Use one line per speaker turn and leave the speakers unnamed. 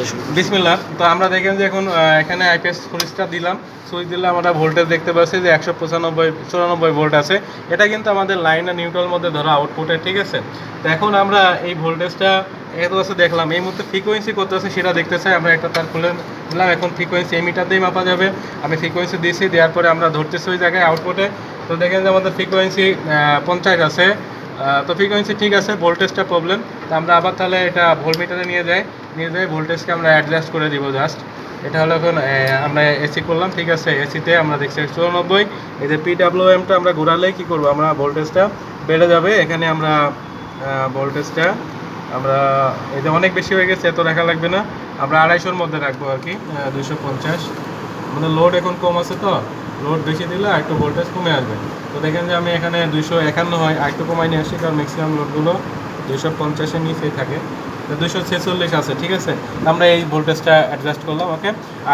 করতে
বিসমিল্লাহ। তো আমরা দেখেন যে এখন এখানে আইপিএস সুইচটা দিলাম। সুইচ দিলে আমরা ভোল্টেজ দেখতে পাচ্ছি যে একশো পঁচানব্বই, চুরানব্বই ভোল্ট আছে। এটা কিন্তু আমাদের লাইন আর নিউট্রাল মধ্যে ধরা আউটপুটে ঠিক আছে? তো এখন আমরা এই ভোল্টেজটা এত আছে দেখলাম। এই মুহূর্তে ফ্রিকোয়েন্সি কত আছে সেটা দেখতে চাই। আমরা একটা তার খুলে দিলাম এখন ফ্রিকোয়েন্সি এই মিটার দিয়ে মাপা যাবে। আমি ফ্রিকোয়েন্সি দিয়েছি, দেওয়ার পরে আমরা ধরতেছি ওই জায়গায় আউটপুটে তো দেখেন যে আমাদের ফ্রিকোয়েন্সি পঞ্চাশ আছে। তো ফ্রিকোয়েন্সি ঠিক আছে ভোল্টেজটা প্রবলেম তো আমরা আবার তাহলে এটা ভোল্টমিটারে নিয়ে যাই। নিয়ে যাই ভোল্টেজকে আমরা অ্যাডজাস্ট করে দিব জাস্ট এটা হলো এখন আমরা এসি করলাম, ঠিক আছে এসিতে আমরা দেখছি চুরানব্বই। এই যে পিডাব্লিউএমটা আমরা ঘোরালে কি করব? আমরা ভোল্টেজটা বেড়ে যাবে। এখানে আমরা ভোল্টেজটা আমরা, এই যে অনেক বেশি হয়ে গেছে, এত রাখা লাগবে না। আমরা আড়াইশোর মধ্যে রাখব আর কি দুশো পঞ্চাশ। আমাদের লোড এখন কম আছে তো। লোড বেশি দিলে একটু ভোল্টেজ কমে আসবে। তো দেখেন যে আমি এখানে দুইশো একান্ন হয় আরেকটু কমাই নিয়ে আসি, কারণ ম্যাক্সিমাম লোডগুলো দুইশো পঞ্চাশের নিচেই থাকে। তো দুইশো ছেচল্লিশ আছে, ঠিক আছে? আমরা এই ভোল্টেজটা অ্যাডজাস্ট করলাম ওকে আর